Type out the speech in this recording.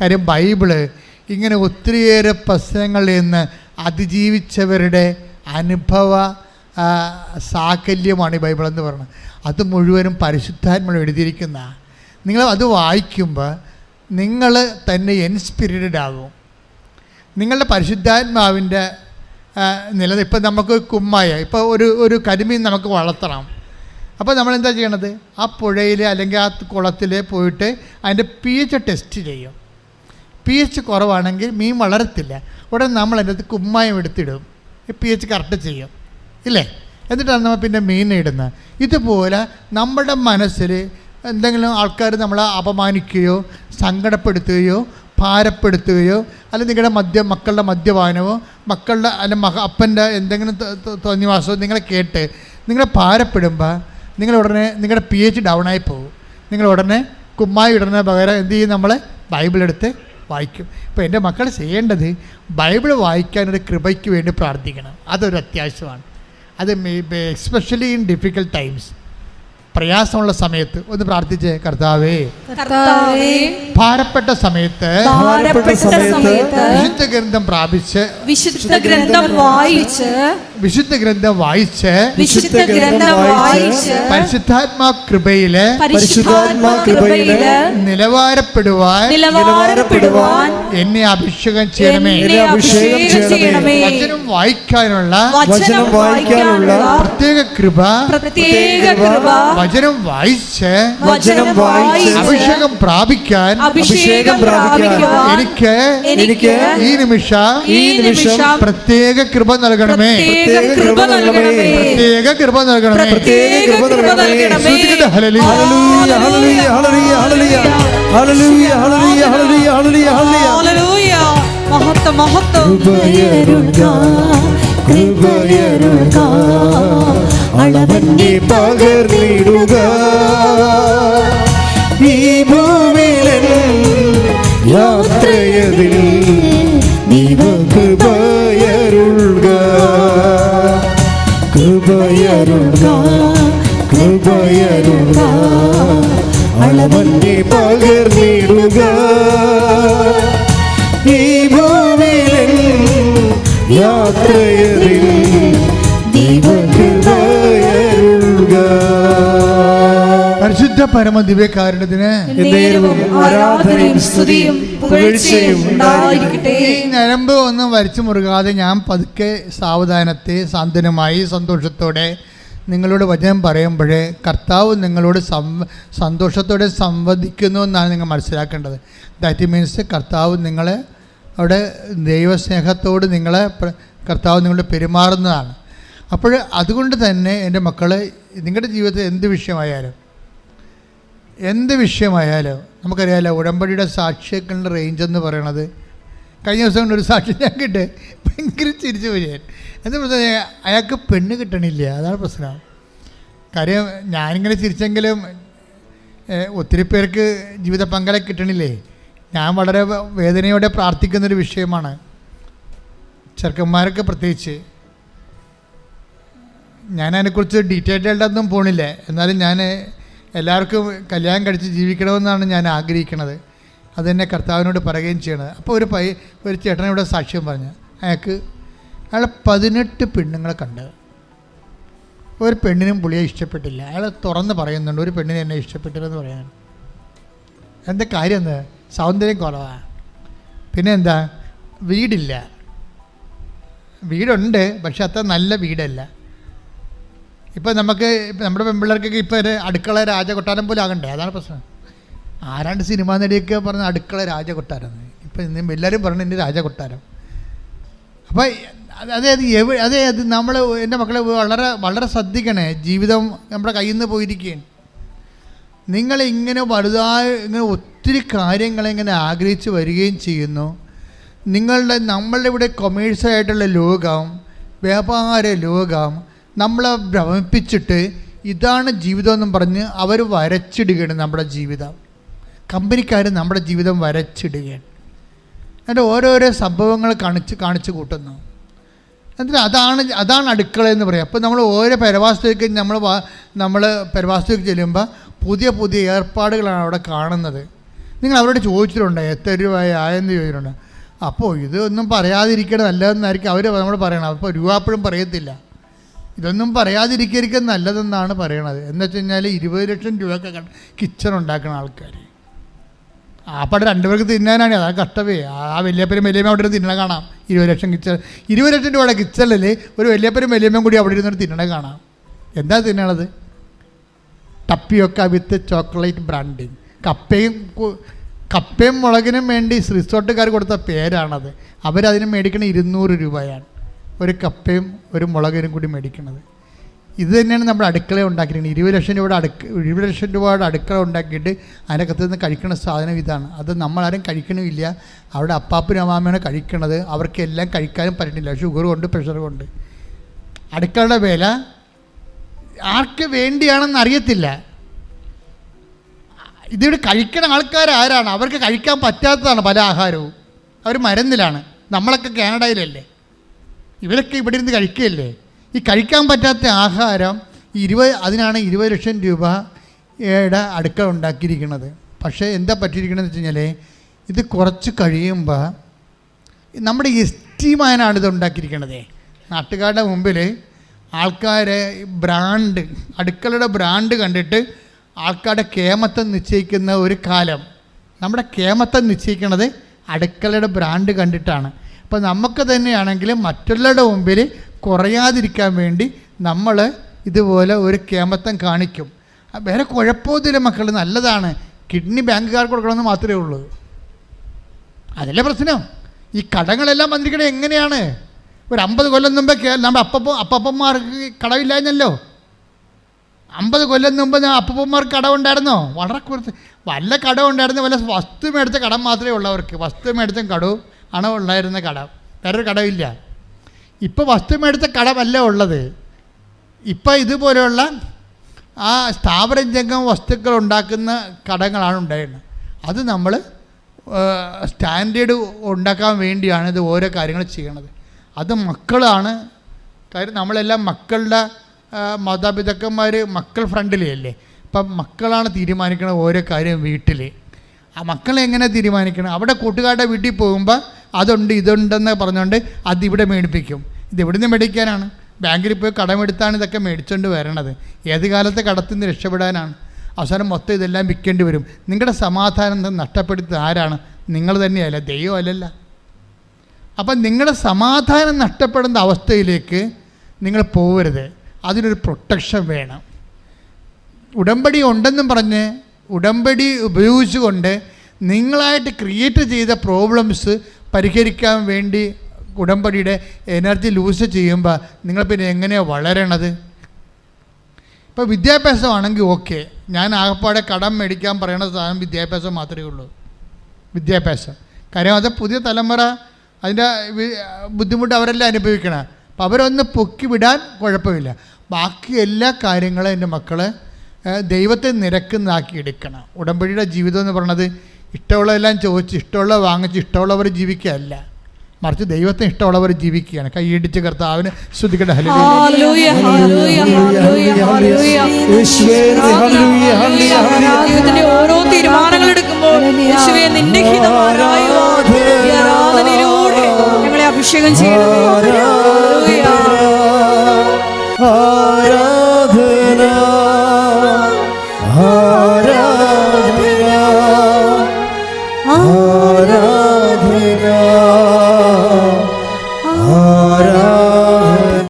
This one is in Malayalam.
കാര്യം ബൈബിൾ ഇങ്ങനെ ഒത്തിരിയേറെ പ്രശ്നങ്ങളിൽ നിന്ന് അതിജീവിച്ചവരുടെ അനുഭവ സാകല്യമാണ് ഈ ബൈബിൾ എന്ന് പറയുന്നത്. അത് മുഴുവനും പരിശുദ്ധാത്മ എഴുതിയിരിക്കുന്ന. നിങ്ങൾ അത് വായിക്കുമ്പോൾ നിങ്ങൾ തന്നെ ഇൻസ്പിരിറ്റഡ് ആകും. നിങ്ങളുടെ പരിശുദ്ധാത്മാവിന്റെ നില ഇപ്പം നമുക്ക് കുമ്മായ ഇപ്പോൾ ഒരു ഒരു കരിമീൻ നമുക്ക് വളർത്തണം. അപ്പോൾ നമ്മൾ എന്താ ചെയ്യണത്? ആ പുഴയിൽ അല്ലെങ്കിൽ ആ കുളത്തിൽ പോയിട്ട് അതിന്റെ പി എച്ച് ടെസ്റ്റ് ചെയ്യും. പി എച്ച് കുറവാണെങ്കിൽ മീൻ വളരത്തില്ല. ഉടനെ നമ്മൾ അതിന്റെ അകത്ത് കുമ്മായം എടുത്തിടും. പി എച്ച് കറക്റ്റ് ചെയ്യും. ഇല്ലേ? എന്നിട്ടാണ് നമ്മൾ പിന്നെ മീൻ ഇടുന്നത്. ഇതുപോലെ നമ്മുടെ മനസ്സിൽ എന്തെങ്കിലും ആൾക്കാർ നമ്മളെ അപമാനിക്കുകയോ സങ്കടപ്പെടുത്തുകയോ ഭാരപ്പെടുത്തുകയോ അല്ലെങ്കിൽ നിങ്ങളുടെ മദ്യ മക്കളുടെ മദ്യപാനമോ മക്കളുടെ അല്ല മക അപ്പന്റെ എന്തെങ്കിലും തോന്നിവാസമോ നിങ്ങളെ കേട്ട് നിങ്ങളെ ഭാരപ്പെടുമ്പോൾ നിങ്ങൾ ഉടനെ നിങ്ങളുടെ പി എച്ച് ഡൗൺ ആയി പോകും. നിങ്ങൾ ഉടനെ കുമ്മായി ഇടുന്ന പകരം എന്ത് ചെയ്യും നമ്മൾ ബൈബിൾ എടുത്ത് വായിക്കും. ഇപ്പോൾ എന്റെ മക്കൾ ചെയ്യേണ്ടത് ബൈബിൾ വായിക്കാനൊരു കൃപയ്ക്ക് വേണ്ടി പ്രാർത്ഥിക്കണം. അതൊരു അത്യാവശ്യമാണ്. അത് എസ്പെഷ്യലി ഇൻ ഡിഫിക്കൽട്ട് ടൈംസ് പ്രയാസമുള്ള സമയത്ത് ഒന്ന് പ്രാർത്ഥിച്ച് കർത്താവേ ഭാരപ്പെട്ട സമയത്ത് വിശുദ്ധ ഗ്രന്ഥം പ്രാപിച്ച് വിശുദ്ധ ഗ്രന്ഥം വായിച്ച് വിശുദ്ധ ഗ്രന്ഥം വായിച്ച് വിശുദ്ധ ഗ്രന്ഥം വായിച്ച് പരിശുദ്ധാത്മാ കൃപയിൽ പരിശുദ്ധാത്മാ കൃപയിൽ നിലവാരപ്പെടുവാൻ നിലവാരപ്പെടുവാൻ എന്നെ അഭിഷേകം ചെയ്യണമേ. എന്നെ അഭിഷേകം ചെയ്യണമേ. വചനം വായിക്കാനുള്ള വചനം വായിക്കാനുള്ള പ്രത്യേക കൃപ പ്രത്യേക കൃപ വചനം വായിച്ച് വചനം വായിച്ച് അഭിഷേകം പ്രാപിക്കാൻ അഭിഷേകം പ്രാപിക്കാൻ എനിക്ക് എനിക്ക് ഈ നിമിഷം ഈ നിമിഷം പ്രത്യേക കൃപ നൽകണമേ. പ്രത്യേക കൃപ നൽകണമേ. പ്രത്യേക കൃപ നൽകണമേ. പ്രത്യേക കൃപ നൽകണമേ. Hallelujah. Hallelujah hallelujah hallelujah hallelujah. Hallelujah. Hallelujah hallelujah hallelujah മഹത്വ അളവന്നെ പകർന്നിടുക ഈ ഭൂമിയിലൻ യാത്രയതിൽ യാത്രയതിൽ പരിശുദ്ധ പരമ ദിവ്യകാരുണ്യത്തിന് ഈ ഞരമ്പ് ഒന്നും വരച്ചു മുറുകാതെ ഞാൻ പതുക്കെ സാവധാനത്തെ സാന്ത്വനമായി സന്തോഷത്തോടെ നിങ്ങളോട് വചനം പറയുമ്പോഴേ കർത്താവ് നിങ്ങളോട് സം സന്തോഷത്തോടെ സംവദിക്കുന്നു എന്നാണ് നിങ്ങൾ മനസ്സിലാക്കേണ്ടത്. ദാറ്റ് മീൻസ് കർത്താവ് നിങ്ങളെ അവിടെ ദൈവസ്നേഹത്തോട് നിങ്ങളെ കർത്താവ് നിങ്ങളുടെ പെരുമാറുന്നതാണ്. അപ്പോൾ അതുകൊണ്ട് തന്നെ എന്റെ മക്കൾ നിങ്ങളുടെ ജീവിതത്തിൽ എന്ത് വിഷയമായാലും എന്ത് വിഷയമായാലും നമുക്കറിയാമല്ലോ ഉടമ്പടിയുടെ സാക്ഷികളുടെ റേഞ്ച് എന്ന് പറയണത്. കഴിഞ്ഞ ദിവസം കൊണ്ട് ഒരു സാക്ഷി ഞാൻ കിട്ടെ ഭയങ്കര ചിരിച്ചു പോയി എന്താ പ്രശ്നം? അയാൾക്ക് പെണ്ണ് കിട്ടണില്ല. അതാണ് പ്രശ്നം. കാര്യം ഞാനിങ്ങനെ ചിരിച്ചെങ്കിലും ഒത്തിരി പേർക്ക് ജീവിത പങ്കാളെ കിട്ടണില്ലേ? ഞാൻ വളരെ വേദനയോടെ പ്രാർത്ഥിക്കുന്നൊരു വിഷയമാണ്. ചെറുക്കന്മാരൊക്കെ പ്രത്യേകിച്ച്. ഞാൻ അതിനെക്കുറിച്ച് ഡീറ്റെയിൽഡായിട്ടൊന്നും പോണില്ല. എന്നാലും ഞാൻ എല്ലാവർക്കും കല്യാണം കഴിച്ച് ജീവിക്കണമെന്നാണ് ഞാൻ ആഗ്രഹിക്കുന്നത് അത് തന്നെ കർത്താവിനോട് പറയുകയും ചെയ്യണത്. അപ്പോൾ ഒരു പൈ ഒരു ചേട്ടനോട് സാക്ഷ്യം പറഞ്ഞു. അയാൾക്ക് അയാൾ പതിനെട്ട് പെണ്ണുങ്ങളെ കണ്ട്. ഒരു പെണ്ണിനും പുള്ളിയെ ഇഷ്ടപ്പെട്ടില്ല. അയാൾ തുറന്ന് പറയുന്നുണ്ട്. ഒരു പെണ്ണിനെ എന്നെ ഇഷ്ടപ്പെട്ടില്ലെന്ന് പറയാൻ എന്താ കാര്യം എന്താ സൗന്ദര്യം കുറവാണ് പിന്നെ എന്താ വീടില്ല. വീടുണ്ട് പക്ഷെ അത്ര നല്ല വീടല്ല. ഇപ്പം നമുക്ക് നമ്മുടെ പെൺപിള്ളേർക്കൊക്കെ ഇപ്പോൾ ഒരു അടുക്കള രാജകൊട്ടാരം പോലെ ആകണ്ടേ? അതാണ് പ്രശ്നം. ആരാണ്ട് സിനിമാ നടിയൊക്കെ പറഞ്ഞ അടുക്കള രാജകൊട്ടാരം? ഇപ്പം ഇന്ന് എല്ലാവരും പറഞ്ഞു എന്റെ രാജകൊട്ടാരം. അപ്പോൾ അതായത് എവിടെ അത് നമ്മൾ എന്റെ മക്കളെ വളരെ വളരെ ശ്രദ്ധിക്കണേ. ജീവിതം നമ്മുടെ കയ്യിൽ നിന്ന് പോയിരിക്കുകയാണ് നിങ്ങൾ ഇങ്ങനെ വലുതായ ഇങ്ങനെ ഒത്തിരി കാര്യങ്ങളിങ്ങനെ ആഗ്രഹിച്ച് വരികയും ചെയ്യുന്നു. നിങ്ങളുടെ നമ്മളുടെ ഇവിടെ കൊമേഴ്സ്യലായിട്ടുള്ള ലോകം വ്യാപാര ലോകം നമ്മളെ ഭ്രമിപ്പിച്ചിട്ട് ഇതാണ് ജീവിതം എന്നും പറഞ്ഞ് അവർ വരച്ചിടുകയാണ് നമ്മുടെ ജീവിതം. കമ്പനിക്കാർ നമ്മുടെ ജീവിതം വരച്ചിടുകയാണ്. എന്നിട്ട് ഓരോരോ സംഭവങ്ങൾ കാണിച്ച് കാണിച്ചു കൂട്ടുന്നു. എന്നിട്ട് അതാണ് അതാണ് അടുക്കള എന്ന് പറയാം. അപ്പോൾ നമ്മൾ ഓരോ പരവാസത്തേക്ക് നമ്മൾ നമ്മൾ പരവാസത്തേക്ക് ചെല്ലുമ്പോൾ പുതിയ പുതിയ ഏർപ്പാടുകളാണ് അവിടെ കാണുന്നത്. നിങ്ങൾ അവരോട് ചോദിച്ചിട്ടുണ്ട് എത്ര രൂപയായി ആയെന്ന് ചോദിച്ചിട്ടുണ്ട്. അപ്പോൾ ഇതൊന്നും പറയാതിരിക്കണം നല്ലതെന്നായിരിക്കും അവർ നമ്മൾ പറയണം അപ്പോൾ രൂപ അപ്പോഴും പറയത്തില്ല. ഇതൊന്നും പറയാതിരിക്കരിക്കാൻ നല്ലതെന്നാണ് പറയണത്. എന്ന് വെച്ച് കഴിഞ്ഞാൽ ഇരുപത് ലക്ഷം രൂപയൊക്കെ കിച്ചൺ ഉണ്ടാക്കുന്ന ആൾക്കാർ ആ രണ്ടു രണ്ടുപേർക്ക് തിന്നാനാണ്. അതാ കഷ്ടമേ ആ വലിയപ്പനും വലിയമ്മ അവിടെ ഇരുന്ന് തിന്നണ കാണാം. ഇരുപത് ലക്ഷം കിച്ചൺ. ഇരുപത് ലക്ഷം രൂപയുടെ കിച്ചണിൽ ഒരു വലിയപ്പനും വലിയമ്മയും കൂടി അവിടെ ഇരുന്നിട്ട് തിന്നണ കാണാം. എന്താ തിന്നണത്? ടപ്പിയൊക്കെ വിത്ത് ചോക്ലേറ്റ് ബ്രാൻഡിങ്. കപ്പയും കപ്പയും മുളകിനും വേണ്ടി റിസോർട്ടുകാർ കൊടുത്ത പേരാണത്. അവരതിന് മേടിക്കണ ഇരുന്നൂറ് രൂപയാണ്. ഒരു കപ്പയും ഒരു മുളകിനും കൂടി മേടിക്കണത്. ഇത് തന്നെയാണ് നമ്മൾ അടുക്കള ഉണ്ടാക്കിയിരിക്കുന്നത്. ഇരുപത് ലക്ഷം രൂപയുടെ അടുക്ക ഇരുപത് ലക്ഷം രൂപയുടെ അടുക്കള ഉണ്ടാക്കിയിട്ട് അതിനകത്ത് നിന്ന് കഴിക്കുന്ന സാധനം ഇതാണ്. അത് നമ്മളാരും കഴിക്കണമില്ല. അവിടെ അപ്പാപ്പനും അമ്മാമ്മയാണ് കഴിക്കണത്. അവർക്കെല്ലാം കഴിക്കാനും പറ്റണില്ല. ഷുഗർ ഉണ്ട് പ്രഷർ ഉണ്ട് അടുക്കളയുടെ വില ആർക്ക് വേണ്ടിയാണെന്ന് അറിയത്തില്ല. ഇതിവിടെ കഴിക്കണ ആൾക്കാർ ആരാണ്? അവർക്ക് കഴിക്കാൻ പറ്റാത്തതാണ് പല ആഹാരവും. അവർ മരുന്നിലാണ്. നമ്മളൊക്കെ കാനഡയിലല്ലേ? ഇവരൊക്കെ ഇവിടെ ഇരുന്ന് കഴിക്കുകയല്ലേ ഈ കഴിക്കാൻ പറ്റാത്ത ആഹാരം ഇരുപത് അതിനാണ് ഇരുപത് ലക്ഷം രൂപയുടെ അടുക്കള ഉണ്ടാക്കിയിരിക്കുന്നത്. പക്ഷേ എന്താ പറ്റിയിരിക്കണമെന്ന് വെച്ച് കഴിഞ്ഞാൽ ഇത് കുറച്ച് കഴിയുമ്പോൾ നമ്മുടെ എസ്റ്റിമാനാണ് ഇത് ഉണ്ടാക്കിയിരിക്കണത്. നാട്ടുകാരുടെ മുമ്പിൽ ആൾക്കാരെ ബ്രാൻഡ് അടുക്കളയുടെ ബ്രാൻഡ് കണ്ടിട്ട് ആൾക്കാരുടെ കേമത്തം നിശ്ചയിക്കുന്ന ഒരു കാലം. നമ്മുടെ കേമത്തം നിശ്ചയിക്കുന്നത് അടുക്കളയുടെ ബ്രാൻഡ് കണ്ടിട്ടാണ്. അപ്പോൾ നമുക്ക് തന്നെയാണെങ്കിൽ മറ്റുള്ളവരുടെ മുമ്പിൽ കുറയാതിരിക്കാൻ വേണ്ടി നമ്മൾ ഇതുപോലെ ഒരു കേമത്തം കാണിക്കും. വേറെ കുഴപ്പമൊന്നുമില്ല മക്കൾ നല്ലതാണ്. കിഡ്നി ബാങ്കുകാർക്ക് കൊടുക്കണമെന്ന് മാത്രമേ ഉള്ളൂ. അതല്ലേ പ്രശ്നം? ഈ കടങ്ങളെല്ലാം വന്നിരിക്കണേ എങ്ങനെയാണ്? ഒരു അമ്പത് കൊല്ലം മുമ്പേ നമ്മുടെ അപ്പപ്പ അപ്പപ്പന്മാർക്ക് കടവില്ലായിരുന്നല്ലോ. അമ്പത് കൊല്ലം മുമ്പ് ഞാൻ അപ്പപ്പന്മാർക്ക് കടമുണ്ടായിരുന്നോ വളരെ കുറച്ച്. വല്ല കടം ഉണ്ടായിരുന്നു വല്ല വസ്തു മേടിച്ച കടം മാത്രമേ ഉള്ളവർക്ക്. വസ്തു മേടിച്ചും കടവും ആണ് ഉണ്ടായിരുന്ന കടം. വേറൊരു കടവില്ല. ഇപ്പോൾ വസ്തു മേടിച്ച കടമല്ല ഉള്ളത്. ഇപ്പം ഇതുപോലെയുള്ള ആ സ്ഥാപനജംഗം വസ്തുക്കൾ ഉണ്ടാക്കുന്ന കടങ്ങളാണ് ഉണ്ടായിരുന്നത്. അത് നമ്മൾ സ്റ്റാൻഡേർഡ് ഉണ്ടാക്കാൻ വേണ്ടിയാണ് ഇത് ഓരോ കാര്യങ്ങൾ ചെയ്യണത്. അത് മക്കളാണ്. കാര്യം നമ്മളെല്ലാം മക്കളുടെ മാതാപിതാക്കന്മാർ മക്കൾ ഫ്രണ്ടിലേ അപ്പം മക്കളാണ് തീരുമാനിക്കുന്നത് ഓരോ കാര്യം വീട്ടിൽ ആ മക്കളെ എങ്ങനെ തീരുമാനിക്കണം? അവിടെ കൂട്ടുകാരുടെ വീട്ടിൽ പോകുമ്പോൾ അതുണ്ട് ഇതുണ്ടെന്ന് പറഞ്ഞുകൊണ്ട് അതിവിടെ മേടിപ്പിക്കും. ഇത് എവിടുന്ന് മേടിക്കാനാണ്? ബാങ്കിൽ പോയി കടമെടുത്താണ് ഇതൊക്കെ മേടിച്ചുകൊണ്ട് വരണത്. ഏത് കാലത്തെ കടത്തിൽ നിന്ന് രക്ഷപ്പെടാനാണ്? അവസാനം മൊത്തം ഇതെല്ലാം വിൽക്കേണ്ടി വരും. നിങ്ങളുടെ സമാധാനം നഷ്ടപ്പെടുത്തുന്നത് ആരാണ്? നിങ്ങൾ തന്നെയല്ല ദൈവം അല്ലല്ല. അപ്പം നിങ്ങളുടെ സമാധാനം നഷ്ടപ്പെടുന്ന അവസ്ഥയിലേക്ക് നിങ്ങൾ പോകരുത് അതിനൊരു പ്രൊട്ടക്ഷൻ വേണം. ഉടമ്പടി ഉണ്ടെന്നും പറഞ്ഞ് ഉടമ്പടി ഉപയോഗിച്ചുകൊണ്ട് നിങ്ങളായിട്ട് ക്രിയേറ്റ് ചെയ്ത പ്രോബ്ലംസ് പരിഹരിക്കാൻ വേണ്ടി ഉടമ്പടിയുടെ എനർജി ലൂസ് ചെയ്യുമ്പോൾ നിങ്ങൾ പിന്നെ എങ്ങനെയാണ് വളരണത്? ഇപ്പോൾ വിദ്യാഭ്യാസമാണെങ്കിൽ ഓക്കെ ഞാൻ ആകപ്പാടെ കടം മേടിക്കാൻ പറയുന്ന സാധനം വിദ്യാഭ്യാസം മാത്രമേ ഉള്ളൂ. വിദ്യാഭ്യാസം. കാര്യം അത് പുതിയ തലമുറ അതിന്റെ ബുദ്ധിമുട്ട് അവരല്ല അനുഭവിക്കണം? അപ്പം അവരൊന്ന് പൊക്കി വിടാൻ കുഴപ്പമില്ല. ബാക്കി എല്ലാ കാര്യങ്ങളും എന്റെ മക്കൾ ദൈവത്തെ നിരക്കുന്നതാക്കി എടുക്കണം ഉടമ്പടിയുടെ ജീവിതം എന്ന് പറയുന്നത് ഇഷ്ടമുള്ളതെല്ലാം ചോദിച്ച് ഇഷ്ടമുള്ള വാങ്ങിച്ച് ഇഷ്ടമുള്ളവർ ജീവിക്കുകയല്ല. മറിച്ച് ദൈവത്തെ ഇഷ്ടമുള്ളവർ ജീവിക്കുകയാണ്. കൈയിടിച്ച് കർത്താവിന് ശ്രുതിക്കട്ടെ hallelujah. Hallelujah, hallelujah, hallelujah, hallelujah. Hallelujah, hallelujah, hallelujah. ഓരോ തീരുമാനങ്ങൾ എടുക്കുമ്പോൾ നിന്റെ അഭിഷേകം ചെയ്യണമേ.